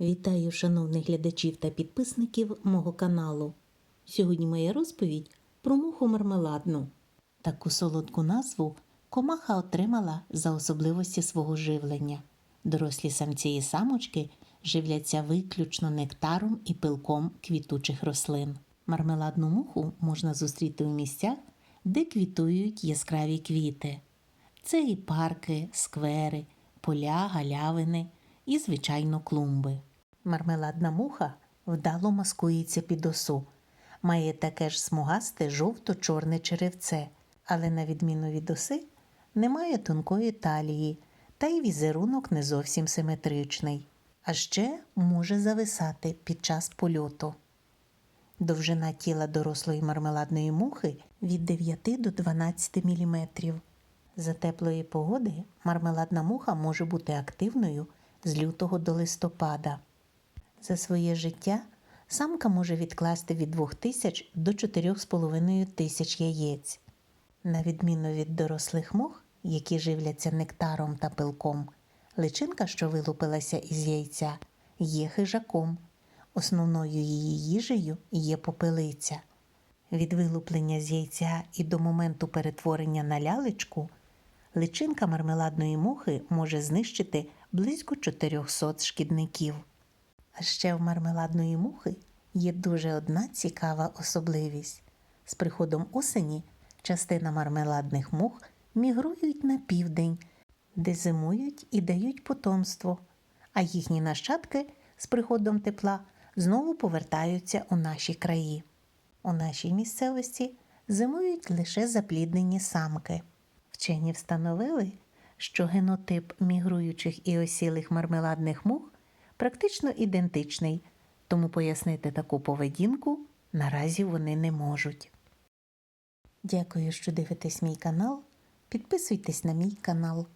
Вітаю шановних глядачів та підписників мого каналу. Сьогодні моя розповідь про муху мармеладну. Таку солодку назву комаха отримала за особливості свого живлення. Дорослі самці і самочки живляться виключно нектаром і пилком квітучих рослин. Мармеладну муху можна зустріти у місцях, де квітують яскраві квіти. Це і парки, сквери, поля, галявини і, звичайно, клумби. Мармеладна муха вдало маскується під осу, має таке ж смугасте жовто-чорне черевце, але, на відміну від оси, не має тонкої талії, та й візерунок не зовсім симетричний, а ще може зависати під час польоту. Довжина тіла дорослої мармеладної мухи від 9 до 12 мм. За теплої погоди мармеладна муха може бути активною з лютого до листопада. За своє життя самка може відкласти від 2000 до 4,5 тисяч яєць. На відміну від дорослих мух, які живляться нектаром та пилком, личинка, що вилупилася із яйця, є хижаком. Основною її їжею є попелиця. Від вилуплення з яйця і до моменту перетворення на лялечку личинка мармеладної мухи може знищити близько 400 шкідників. А ще в мармеладної мухи є дуже одна цікава особливість. З приходом осені частина мармеладних мух мігрують на південь, де зимують і дають потомство, а їхні нащадки з приходом тепла знову повертаються у наші краї. У нашій місцевості зимують лише запліднені самки. Вчені встановили, що генотип мігруючих і осілих мармеладних мух практично ідентичний, тому пояснити таку поведінку наразі вони не можуть. Дякую, що дивитесь мій канал. Підписуйтесь на мій канал.